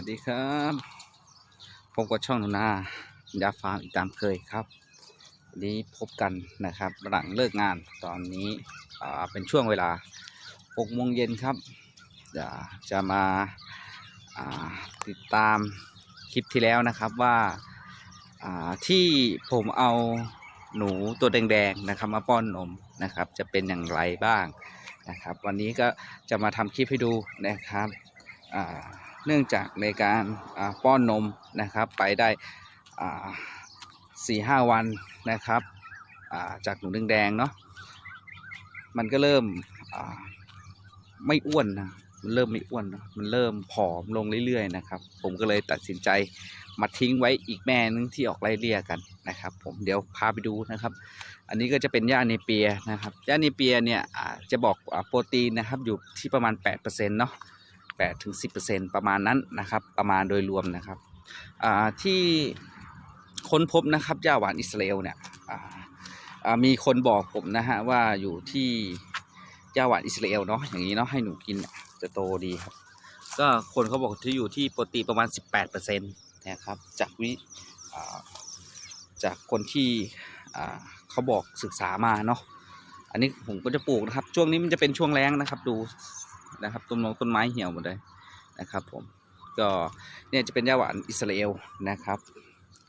ัสดีครับผมกับช่องหนูนายาฟาร์มอีกตามเคยครับวันนี้พบกันนะครับ หลังเลิกงานตอนนี้เป็นช่วงเวลา6โมงเย็นครับจะมาาติดตามคลิปที่แล้วนะครับว่าอ่าที่ผมเอาหนูตัวแดงๆนะครับมาป้อนนมนะครับ จะเป็นอย่างไรบ้างนะครับ วันนี้ก็จะมาทำคลิปให้ดูนะครับ อ่า เนื่องจากในการป้อนนมนะครับไปได้สี่ห้าวันนะครับาจากหนูแดงเนาะมันก็เริ่มไม่อ้วนนะมันเริ่มไม่อ้วนนะมันเริ่มผอมลงเรื่อยๆนะครับ ผมก็เลยตัดสินใจมาทิ้งไว้อีกแม่นึงที่ออกไล่เลี่ยกันนะครับ ผมเดี๋ยวพาไปดูนะครับ อันนี้ก็จะเป็นหญ้าเนเปียนะครับหญ้าเนเปียเนี่ยจะบอกอโปรตีนนะครับอยู่ที่ประมาณ8%เนาะ 8ถึง10%ประมาณนั้นนะครับ ประมาณโดยรวมนะครับที่ค้นพบนะครับหญ้าหวานอิสราเอลเนี่ยมีคนบอกผมนะฮะว่าอยู่ที่หญ้าหวานอิสราเอลเนาะอย่างนี้เนาะให้หนูกินจะโตดีครับ ก็คนเขาบอกที่อยู่ที่โปรตีประมาณ 18%นะครับจากวิจากคนที่เขาบอกศึกษามาเนาะอันนี้ผมก็จะปลูกนะครับ ช่วงนี้มันจะเป็นช่วงแล้งนะครับ ดู นะครับต้นมงต้นไม้เหี่ยวหมดเลยนะครับผมก็เนี่ยจะเป็นหญ้าหวานอิสราเอลนะครับ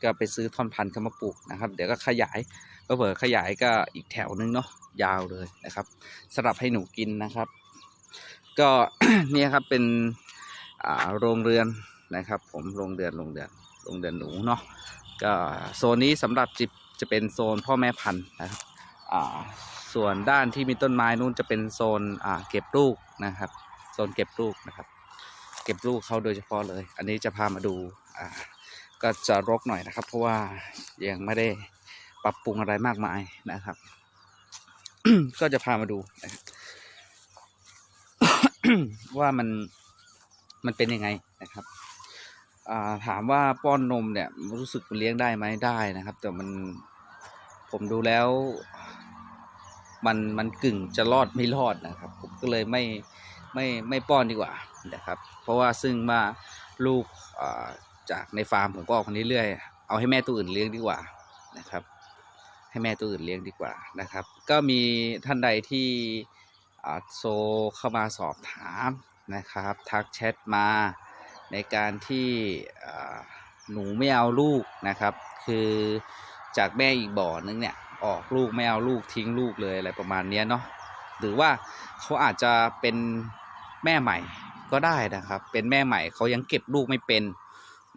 ก็ไปซื้อท่อนพันธุ์เข้ามาปลูกนะครับ เดี๋ยวก็ขยายเผื่อขยายก็อีกแถวนึงเนาะยาวเลยนะครับสำหรับให้หนูกินนะครับ ก็เนี่ยครับเป็นโรงเรือนนะครับ ผมโรงเรือนโรงเรือนโรงเรือนหนูเนาะก็โซนนี้สำหรับจิบจะเป็นโซนพ่อแม่พันธุ์นะครับส่วนด้านที่มีต้นไม้นู่นจะเป็นโซนเก็บลูก นะครับ โซนเก็บลูกนะครับ เก็บลูกเขาโดยเฉพาะเลย อันนี้จะพามาดูอ่าก็จะรกหน่อยนะครับ เพราะว่ายังไม่ได้ปรับปรุงอะไรมากมายนะครับ ก็จะพามาดูนะครับว่ามันมันเป็นยังไงนะครับาถามว่าป้อนนมเนี่ยรู้สึกเลี้ยงได้ไหมได้นะครับ แต่มันผมดูแล้ว มันมันกึ่งจะรอดไม่รอดนะครับ ผมก็เลยไม่ไม่ไม่ป้อนดีกว่านะครับ เพราะว่าซึ่งมาลูกจากในฟาร์มผมก็ออกมาเรื่อยๆเอาให้แม่ตัวอื่นเลี้ยงดีกว่านะครับ ให้แม่ตัวอื่นเลี้ยงดีกว่านะครับ ก็มีท่านใดที่อ่าโซเข้ามาสอบถามนะครับ ทักแชทมาในการที่หนูไม่เอาลูกนะครับ คือจากแม่อีกบ่อนึงเนี่ย ออกลูกไม่เอาลูกทิ้งลูกเลยอะไรประมาณเนี้ยเนาะหรือว่าเขาอาจจะเป็นแม่ใหม่ก็ได้นะครับ เป็นแม่ใหม่เขายังเก็บลูกไม่เป็น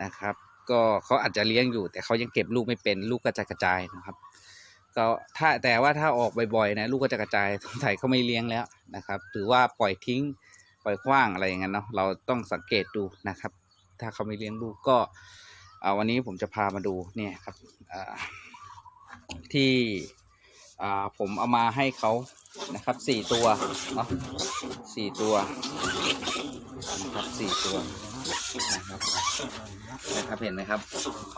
นะครับ ก็เขาอาจจะเลี้ยงอยู่ แต่เขายังเก็บลูกไม่เป็นลูกก็จะกระจายนะครับ ก็ถ้าแต่ว่าถ้าออกบ่อยๆนะลูกก็จะกระจายสงสัยเขาไม่เลี้ยงแล้วนะครับ หรือว่าปล่อยทิ้งปล่อยขว้างอะไรอย่างนั้นเนาะเราต้องสังเกตดูนะครับ ถ้าเขาไม่เลี้ยงลูกก็วันนี้ผมจะพามาดูเนี่ยครับอ่า ที่ผมเอามาให้เขานะครับสี่ตัวเนาะสี่ตัวนะครับสี่ตัวนะครับนะครับเห็นไหมครับ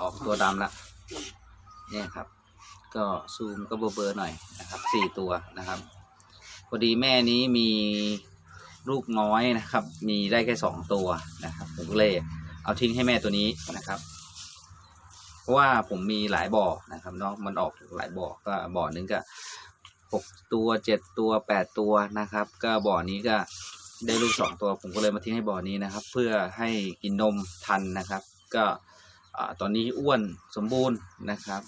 ออกตัวดำละเนี่ยครับ ก็ซูมก็เบอร์ๆหน่อยนะครับสี่ตัวนะครับ พอดีแม่นี้มีลูกน้อยนะครับ มีได้แค่สองตัวนะครับผมก็เลยเอาทิ้งให้แม่ตัวนี้นะครับ เพราะว่าผมมีหลายบ่อนะครับเนาะมันออกหลายบ่อก็บ่อหนึงก็หกตัวเจ็ดตัวแปดตัวนะครับ ก็บ่อนี้ก็ได้ลูกสองตัวผมก็เลยมาทิ้งให้บ่อนี้นะครับ เพื่อให้กินนมทันนะครับ ก็ตอนนี้อ้วนสมบูรณ์นะครับ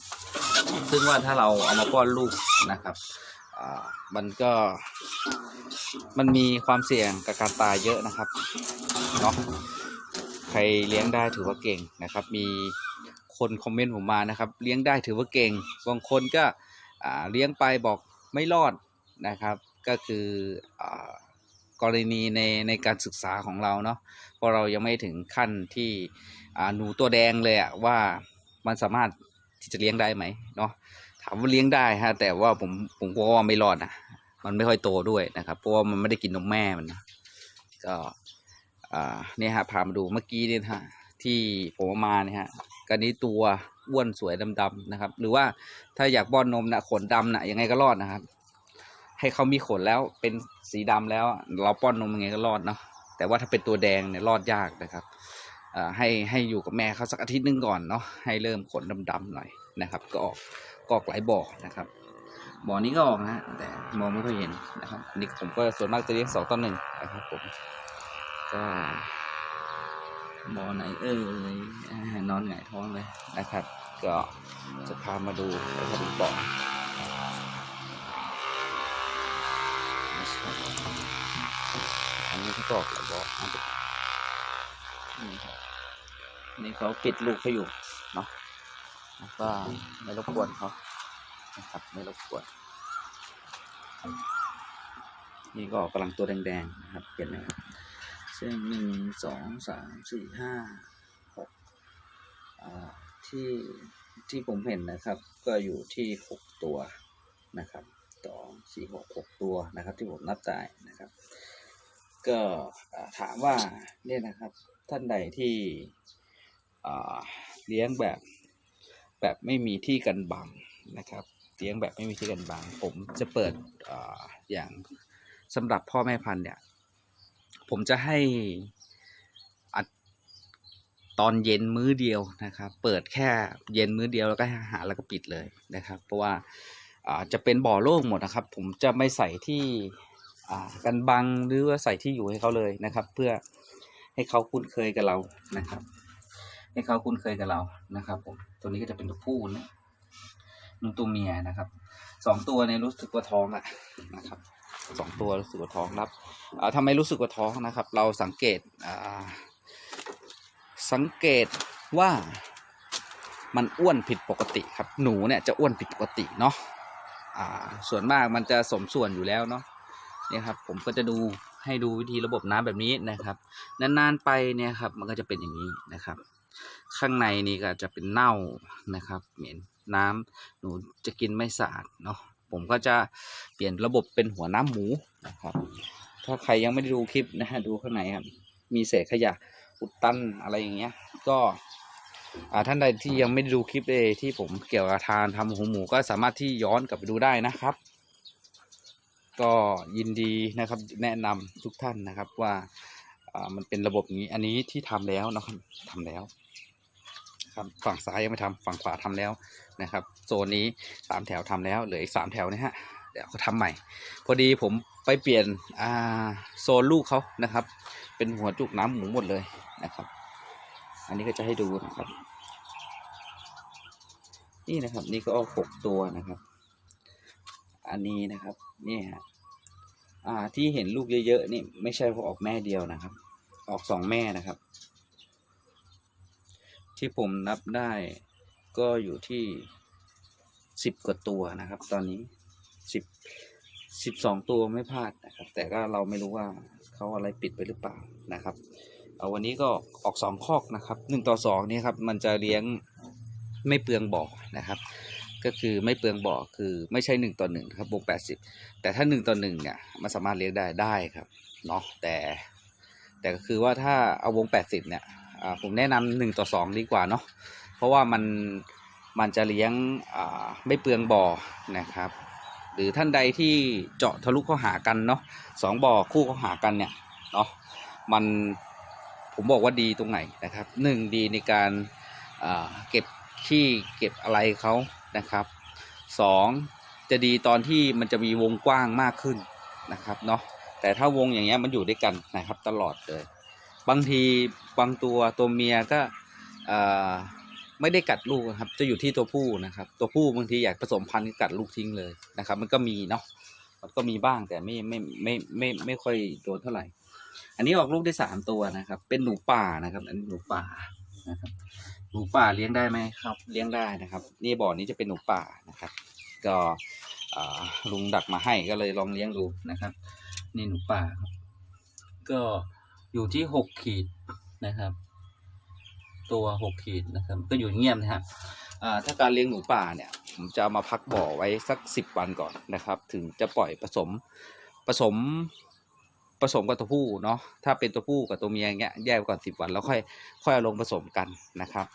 ซึ่งว่าถ้าเราเอามาป้อนลูกนะครับมันก็มันมีความเสี่ยงกับการตายเยอะนะครับเนาะใครเลี้ยงได้ถือว่าเก่งนะครับ มี คนคอมเมนต์ผมมานะครับ เลี้ยงได้ถือว่าเก่ง บางคนก็เลี้ยงไปบอกไม่รอดนะครับ ก็คืออกรณีในในการศึกษาของเราเนาะเพราะเรายังไม่ถึงขั้นที่หนูตัวแดงเลยอะว่ามันสามารถที่จะเลี้ยงได้ไหมเนาะถามว่าเลี้ยงได้ฮะแต่ว่าผมผมกลัวว่าไม่รอดนะมันไม่ค่อยโตด้วยนะครับเพราะว่ามันไม่ได้กินนมแม่มันนะก็เนี่ยฮะพามาดูเมื่อกี้เนี่ยฮะที่ผมมาเนี่ยฮะ กันนี้ตัวอ้วนสวยดำๆนะครับ หรือว่าถ้าอยากป้อนนมนะขนดำนะยังไงก็รอดนะครับ ให้เขามีขนแล้วเป็นสีดำแล้ว เราป้อนนมยังไงก็รอดเนาะแต่ว่าถ้าเป็นตัวแดงเนี่ยรอดยากนะครับให้ให้อยู่กับแม่เขาสักอาทิตย์นึงก่อนเนาะให้เริ่มขนดำๆหน่อยนะครับ ก็ออกก็ออกหลายบ่อนะครับบ่อนี้ก็ออกนะแต่มองไม่ค่อยเห็นนะครับนนี่ผมก็ส่วนมากจะเลี้ยงสองต่อหนึ่งนะครับผมก็ บ่อไหนเอ่ยนอนหงายท้องเลยนะครับ ก็จะพามาดูนะครับบ่ออันนี้ที่บอกแล้วบ่อนะครับนี่ครับนี่เขาปิดลูกเขาอยู่เนาะแล้วก็ไม่รบกวนเขานะครับไม่รบกวนนี่ก็กำลังตัวแดงๆนะครับเห็นไหมครับ เส้นหนึ่งสองสามสี่ห้าหกที่ที่ผมเห็นนะครับ ก็อยู่ที่หกตัวนะครับสองสี่หกหกตัวนะครับ ที่ผมนับได้นะครับ ก็ถามว่าเนี่ยนะครับท่านใดที่เลี้ยงแบบแบบไม่มีที่กันบังนะครับเลี้ยงแบบไม่มีที่กันบัง ผมจะเปิดออย่างสำหรับพ่อแม่พันธุ์เนี่ย ผมจะให้อัดตอนเย็นมื้อเดียวนะครับ เปิดแค่เย็นมื้อเดียวแล้วก็หาแล้วก็ปิดเลยนะครับ เพราะว่าจะเป็นบ่อโล่งหมดนะครับ ผมจะไม่ใส่ที่กันบังหรือว่าใส่ที่อยู่ให้เขาเลยนะครับ เพื่อให้เขาคุ้นเคยกับเรานะครับ ให้เขาคุ้นเคยกับเรานะครับ ผมตัวนี้ก็จะเป็นตัวผู้นะนุ่ตัวเมียนะครับสองตัวเนี่ยรู้สึกว่าท้องอะนะครับ ตัวรู้สึกว่าท้องรับอ่าทำไมรู้สึกว่าท้องนะครับ เราสังเกตสังเกตว่ามันอ้วนผิดปกติครับ หนูเนี่ยจะอ้วนผิดปกติเนาะส่วนมากมันจะสมส่วนอยู่แล้วเนาะเนี่ยครับผมก็จะดูให้ดูวิธีระบบน้ำแบบนี้นะครับ นานๆไปเนี่ยครับ มันก็จะเป็นอย่างนี้นะครับ ข้างในนี่ก็จะเป็นเน่านะครับ เหม็นน้ำหนูจะกินไม่สะอาดเนาะ ผมก็จะเปลี่ยนระบบเป็นหัวน้ำหมูนะครับ ถ้าใครยังไม่ได้ดูคลิปนะฮะดูข้างในครับ มีเศษขยะอุดตันอะไรอย่างเงี้ย ก็ท่านใดที่ยังไม่ได้ดูคลิปเลยที่ผมเกี่ยวกับทานทำหัวหมูก็สามารถที่ย้อนกลับไปดูได้นะครับ ก็ยินดีนะครับแนะนำทุกท่านนะครับว่ามันเป็นระบบงนี้อันนี้ที่ทำแล้วนะครับทำแล้ว ครับฝั่งซ้ายยังไม่ทำฝั่งขวาทำแล้วนะครับ โซนนี้สามแถวทำแล้วเหลืออีกสามแถวนะฮะเดี๋ยวเขาทำใหม่ พอดีผมไปเปลี่ยนอ่าโซนลูกเขานะครับ เป็นหัวจุกน้ำหมูหมดเลยนะครับ อันนี้ก็จะให้ดูนะครับ นี่นะครับนี่ก็ออกหกตัวนะครับ อันนี้นะครับนี่ฮะอ่าที่เห็นลูกเยอะๆนี่ไม่ใช่เพราะออกแม่เดียวนะครับ ออกสองแม่นะครับ ที่ผมนับได้ก็อยู่ที่สิบกว่าตัวนะครับ ตอนนี้สิบสิบสองตัวไม่พลาดนะครับ แต่ก็เราไม่รู้ว่าเขาอะไรปิดไปหรือเปล่านะครับเอาวันนี้ก็ออกสองคอกนะครับหนึ่งต่อสองนี่ครับมันจะเลี้ยงไม่เปลืองบ่อนะครับ ก็คือไม่เปลืองบ่อคือไม่ใช่หนึ่งต่อหนึ่งครับวงแปดสิบแต่ถ้าหนึ่งต่อหนึ่งเนี่ยมันสามารถเลี้ยงได้ได้ครับเนาะแต่ แต่ก็คือว่าถ้าเอาวงแปดสิบเนี่ย ผมแนะนำหนึ่งต่อสองดีกว่าเนาะเพราะว่ามันมันจะเลี้ยงไม่เปลืองบ่อนะครับ หรือท่านใดที่เจาะทะลุเข้าหากันเนาะสองบ่อคู่เข้าหากันเนี่ยเนาะมันผมบอกว่าดีตรงไหนนะครับหนึ่งดีในการเก็บขี้เก็บอะไรเขานะครับสองจะดีตอนที่มันจะมีวงกว้างมากขึ้นนะครับเนาะแต่ถ้าวงอย่างเงี้ยมันอยู่ด้วยกันนะครับตลอดเลย บางทีบางตัวตัวเมียก็ไม่ได้กัดลูกนะครับ จะอยู่ที่ตัวผู้นะครับ ตัวผู้บางทีอยากผสมพันธุ์ก็กัดลูกทิ้งเลยนะครับ มันก็มีเนาะมันก็มีบ้างแต่ไม่ไม่ไม่ไม่ไม่ค่อยโดนเท่าไหร่ อันนี้ออกลูกได้สามตัวนะครับ เป็นหนูป่านะครับ อันนี้หนูป่านะครับ หนูป่าเลี้ยงได้ไหมครับ เลี้ยงได้นะครับ นี่บ่อนี้จะเป็นหนูป่านะครับ ก็ลุงดักมาให้ก็เลยลองเลี้ยงดูนะครับ นี่หนูป่าครับ ก็ อยู่ที่หกขีดนะครับ ตัวหกขีดนะครับ ก็อยู่เงียบนะครับถ้าการเลี้ยงหนูป่าเนี่ยผมจะามาพักบ่อไว้สักสิบวันก่อนนะครับ ถึงจะปล่อยผสมผสมผสมกับตัวผู้เนาะถ้าเป็นตัวผู้กับตัวเมียอย่างเงี้ยแยกก่อนสิบวันแล้วค่อยค่อยเอาลงผสมกันนะครับ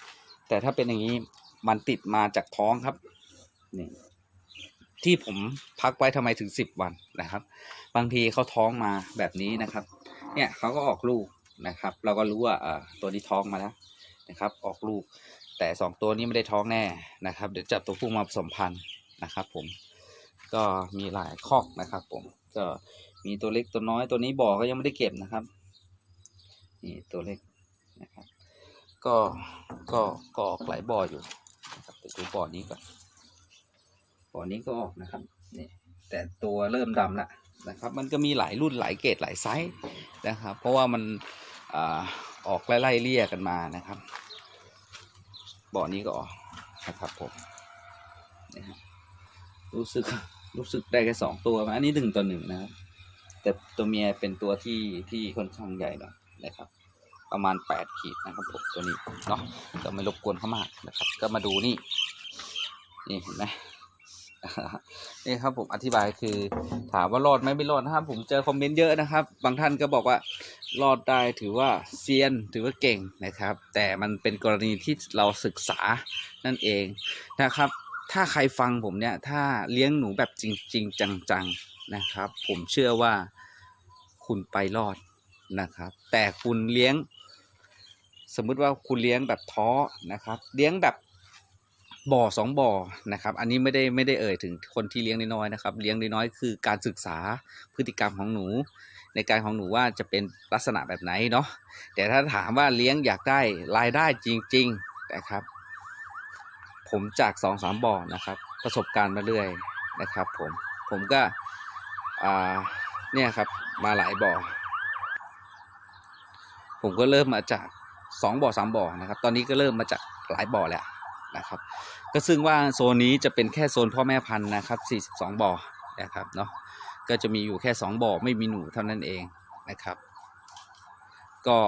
แต่ถ้าเป็นอย่างนี้มันติดมาจากท้องครับนี่ที่ผมพักไว้ทำไมถึงสิบวันนะครับ บางทีเขาท้องมาแบบนี้นะครับ เนี่ยเขาก็ออกลูกนะครับ เราก็รู้ว่าตัวนี้ท้องมาแล้วนะครับ ออกลูก แต่สองตัวนี้ไม่ได้ท้องแน่นะครับ เดี๋ยวจับตัวผู้มาผสมพันธุ์นะครับ ผม ก็มีหลายคอกนะครับ ผม ก็มีตัวเล็กตัวน้อยตัวนี้บ่อก็ยังไม่ได้เก็บนะครับ นี่ตัวเล็กนะครับ ก็ก็ก็ออกหลายบ่ออยู่นะครับไปดูบ่อนี้ก่อนบ่อนี้ก็ออกนะครับนี่แต่ตัวเริ่มดำละ นะครับ มันก็มีหลายรุ่นหลายเกรดหลายไซส์นะครับ เพราะว่ามันอออกไล่ๆเลี่ยกันมานะครับบ่อนี้ก็ออกนะครับผมนี่ครับรู้สึกรู้สึกได้แค่สองตัวอันนี้หนึ่งต่อหนึ่งนะครับแต่ตัวเมียเป็นตัวที่ที่ค่อนข้างใหญ่หน่อยนะครับ ประมาณแปดขีดนะครับผมตัวนี้เนาะก็ไม่รบกวนเขามากนะครับ ก็มาดูนี่นี่เห็นไหม นี่ครับผมอธิบายคือ ถามว่ารอดไหมไม่รอดนะครับ ผมเจอคอมเมนต์เยอะนะครับ บางท่านก็บอกว่ารอดได้ถือว่าเซียนถือว่าเก่งนะครับ แต่มันเป็นกรณีที่เราศึกษานั่นเองนะครับ ถ้าใครฟังผมเนี่ย ถ้าเลี้ยงหนูแบบจริงๆจังๆนะครับ ผมเชื่อว่าคุณไปรอดนะครับ แต่คุณเลี้ยง สมมุติว่าคุณเลี้ยงแบบท้อนะครับ เลี้ยงแบบ บ่อสองบ่อนะครับ อันนี้ไม่ได้ไม่ได้เอ่ยถึงคนที่เลี้ยงน้อยๆนะครับ เลี้ยงน้อยๆคือการศึกษาพฤติกรรมของหนู ในการของหนูว่าจะเป็นลักษณะแบบไหนเนาะแต่ถ้าถามว่าเลี้ยงอยากได้รายได้จริง ๆนะครับ ผมจากสองสามบ่อนะครับ ประสบการณ์มาเรื่อยนะครับ ผมผมก็อ่าเนี่ยครับมาหลายบ่อผมก็เริ่มมาจากสองบ่อสามบ่อนะครับ ตอนนี้ก็เริ่มมาจากหลายบ่อแล้ว นะครับ ก็ซึ่งว่าโซนนี้จะเป็นแค่โซนพ่อแม่พันธุ์นะครับ 42 บ่อนะครับเนาะก็จะมีอยู่แค่สองบ่อไม่มีหนูเท่านั้นเองนะครับ ก็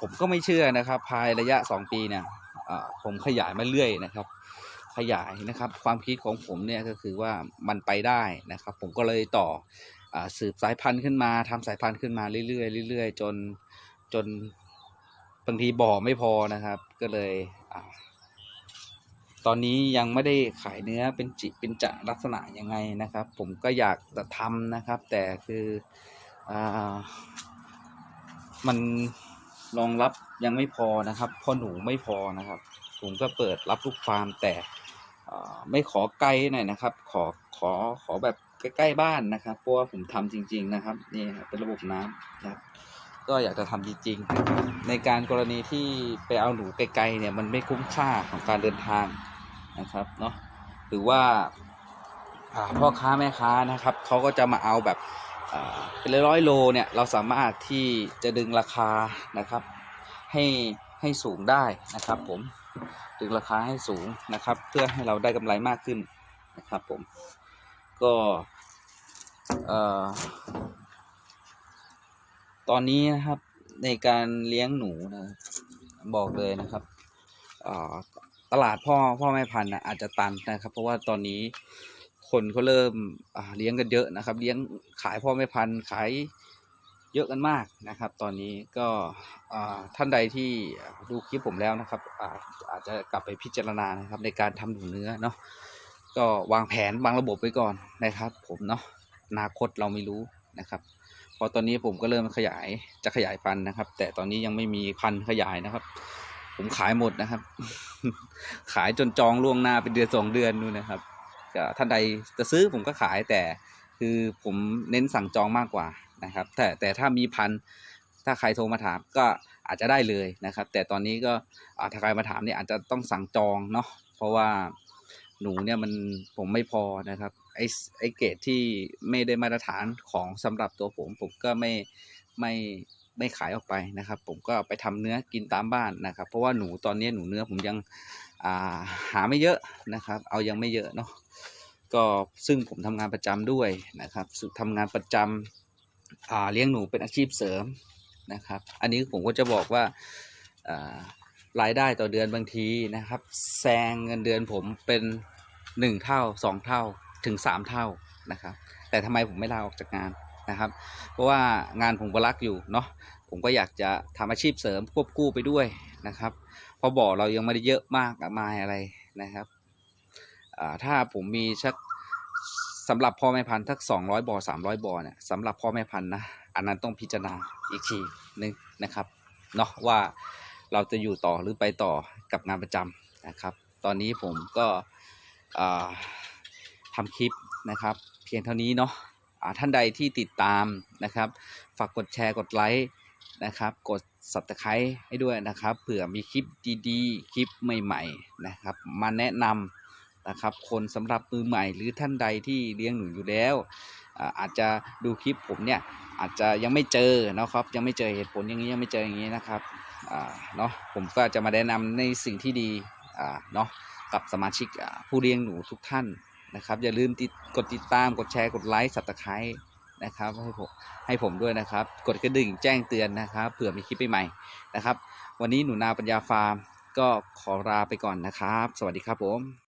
ผมก็ไม่เชื่อนะครับภายระยะสองปีเนี่ยผมขยายมาเรื่อยนะครับ ขยายนะครับความคิดของผมเนี่ยก็คือว่ามันไปได้นะครับ ผมก็เลยต่ออสืบสายพันธุ์ขึ้นมาทำสายพันธุ์ขึ้นมาเรื่อยๆเรื่อยๆจนจน บางทีบ่อไม่พอนะครับ ก็เลยอตอนนี้ยังไม่ได้ขายเนื้อเป็นจิเป็นจะลักษณะยังไงนะครับ ผมก็อยากจะทำนะครับ แต่คืออมันรองรับยังไม่พอนะครับพราะหนูไม่พอนะครับ ผมก็เปิดรับลูกฟาร์มแต่ไม่ขอไกลหน่อยนะครับ ขอขอขอแบบใกล้ๆบ้านนะครับเพราะว่าผมทำจริง ๆนะครับ นี่ครับเป็นระบบน้ำนะครับ ก็อยากจะทำจริงๆ ในการกรณีที่ไปเอาหนูไกลๆเนี่ยมันไม่คุ้มค่าของการเดินทางนะครับเนาะหรือว่าพ่อค้าแม่ค้านะครับเขาก็จะมาเอาแบบเป็นร้อยโลเนี่ยเราสามารถที่จะดึงราคานะครับ ให้ให้สูงได้นะครับผมดึงราคาให้สูงนะครับ เพื่อให้เราได้กำไรมากขึ้นนะครับผมก็เอ่อ ตอนนี้นะครับในการเลี้ยงหนูนะบอกเลยนะครับตลาดพ่อพ่อแม่พันธุ์อาจจะตันนะครับ เพราะว่าตอนนี้คนเขาเริ่มเลี้ยงกันเยอะนะครับ เลี้ยงขายพ่อแม่พันธุ์ขายเยอะกันมากนะครับ ตอนนี้ก็ท่านใดที่ดูคลิปผมแล้วนะครับอาอาจจะกลับไปพิจารณานะครับ ในการทำหนูเนื้อเนาะก็วางแผนวางระบบไว้ก่อนนะครับ ผมเนาะอนาคตเราไม่รู้นะครับ พอตอนนี้ผมก็เริ่มขยายจะขยายพันธุ์นะครับ แต่ตอนนี้ยังไม่มีพันธุ์ขยายนะครับ ผมขายหมดนะครับ ขายจนจองล่วงหน้าเป็นเดือนสองเดือนนู่นนะครับก็ท่านใดจะซื้อผมก็ขายแต่คือผมเน้นสั่งจองมากกว่านะครับ แต่แต่ถ้ามีพันธุ์ถ้าใครโทรมาถามก็อาจจะได้เลยนะครับ แต่ตอนนี้ก็ถ้าใครมาถามเนี่ยอาจจะต้องสั่งจองเนาะเพราะว่า หนูเนี่ยมันผมไม่พอนะครับไอ้ไอ้เกรดที่ไม่ได้มาตรฐานของสำหรับตัวผม ผมก็ไม่ไม่ไม่ขายออกไปนะครับ ผมก็ไปทำเนื้อกินตามบ้านนะครับ เพราะว่าหนูตอนนี้หนูเนื้อผมยังอ่าหาไม่เยอะนะครับ เอายังไม่เยอะเนาะก็ซึ่งผมทำงานประจำด้วยนะครับซึ่งทำงานประจำอ่าเลี้ยงหนูเป็นอาชีพเสริมนะครับ อันนี้ผมก็จะบอกว่าอ่า รายได้ต่อเดือนบางทีนะครับแซงเงินเดือนผมเป็นหนึ่งเท่าสองเท่าถึงสามเท่านะครับ แต่ทำไมผมไม่ลาออกจากงานนะครับ เพราะว่างานผมก็รักอยู่เนาะผมก็อยากจะทำอาชีพเสริมควบคู่ไปด้วยนะครับเพราะบ่อเรายังไม่ได้เยอะมากมายอะไรนะครับถ้าผมมีสักสำหรับพ่อแม่พันธุ์ทักสองร้อยบ่อสามร้อยบ่อเนี่ยสำหรับพ่อแม่พันธุ์นะอันนั้นต้องพิจารณาอีกทีหนึงนะครับเนาะว่า เราจะอยู่ต่อหรือไปต่อกับงานประจำนะครับ ตอนนี้ผมก็ทำคลิปนะครับ เพียงเท่านี้เนาะท่านใดที่ติดตามนะครับ ฝากกดแชร์กดไลค์นะครับ กด subscribe ให้ด้วยนะครับ เผื่อมีคลิปดีๆ คลิปใหม่ๆนะครับ มาแนะนำนะครับ คนสำหรับมือใหม่หรือท่านใดที่เลี้ยงหนูอยู่แล้ว อาจจะดูคลิปผมเนี่ยอาจจะยังไม่เจอนะครับ ยังไม่เจอเหตุผลอย่างนี้ยังไม่เจออย่างนี้นะครับเนาะผมก็จะมาแนะนำในสิ่งที่ดีเนาะกับสมาชิกผู้เลี้ยงหนูทุกท่านนะครับ อย่าลืมติดกดติดตามกดแชร์กดไลค์ subscribe นะครับให้ผมให้ผมด้วยนะครับ กดกระดิ่งแจ้งเตือนนะครับเผื่อมีคลิปใหม่ๆนะครับ วันนี้หนูนาปัญญาฟาร์มก็ขอลาไปก่อนนะครับ สวัสดีครับผม